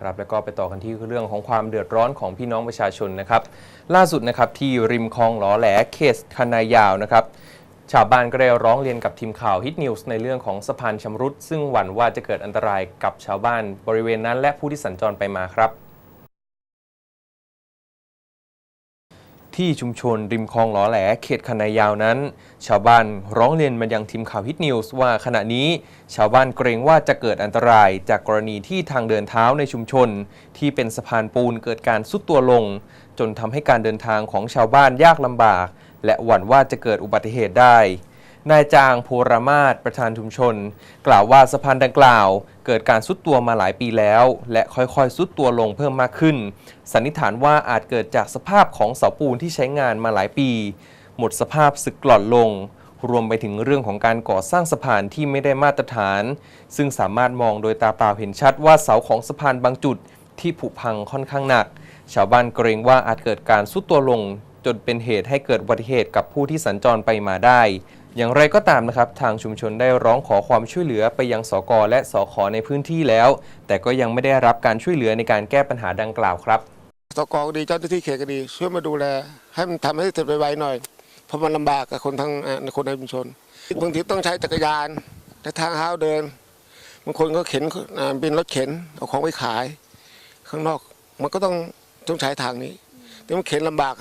ครับแล้วก็ไปต่อกันที่เรื่องของความเดือดร้อนของพี่น้องประชาชนนะครับ ล่าสุดนะครับที่ริมคลองหลอแหลเขตคันนายาวนะครับชาวบ้านก็ได้ร้องเรียนกับทีมข่าวฮิตนิวส์ในเรื่องของสะพานชำรุด ซึ่งหวั่นว่าจะเกิดอันตรายกับชาวบ้านบริเวณนั้นและผู้ที่สัญจรไปมาครับ ที่ชุมชนริมคลองหลอแหลเขตคันนายาวนั้น ชาวบ้านร้องเรียนมายังทีมข่าวฮิตนิวส์ว่าขณะนี้ ชาวบ้านเกรงว่าจะเกิดอันตรายจากกรณีที่ทางเดินเท้าในชุมชน ที่เป็นสะพานปูนเกิดการซุดตัวลง จนทำให้การเดินทางของชาวบ้านยากลำบาก และหวั่นว่าจะเกิดอุบัติเหตุได้ นายจางโพรามาศประธานชุมชน กล่าวว่าสะพานดังกล่าว เกิดการซุดตัวมาหลายปีแล้ว และค่อยๆซุดตัวลงเพิ่มมากขึ้น สันนิษฐานว่าอาจเกิดจากสภาพของเสาปูนที่ใช้งานมาหลายปี หมดสภาพสึกกร่อนลง รวมไปถึงเรื่องของการก่อสร้างสะพานที่ไม่ได้มาตรฐาน ซึ่งสามารถมองโดยตาเปล่าเห็นชัดว่าเสาของสะพานบางจุดที่ผุพังค่อนข้างหนัก ชาวบ้านเกรงว่าอาจเกิดการซุดตัวลง จนเป็นเหตุให้เกิดอุบัติเหตุกับผู้ที่สัญจรไปมาได้ อย่างไรก็ตามนะครับ ทางชุมชนได้ร้องขอความช่วยเหลือไปยังสกและสขในพื้นที่แล้ว แต่ก็ยังไม่ได้รับการช่วยเหลือในการแก้ปัญหาดังกล่าวครับสกก็ดีเจ้าหน้าที่เขตก็ดี ช่วยมาดูแล ให้มันทำให้เสร็จไวๆหน่อย เพราะมันลำบากกับคนทั้งเอ่อคนในชุมชนบางทีต้องใช้จักรยานและทางเท้าเดินบางคนก็เข็นอ่าเป็นรถเข็นเอาของไปขาย ข้างนอกมันก็ต้องต้องใช้ทางนี้แต่มันเข็นลำบาก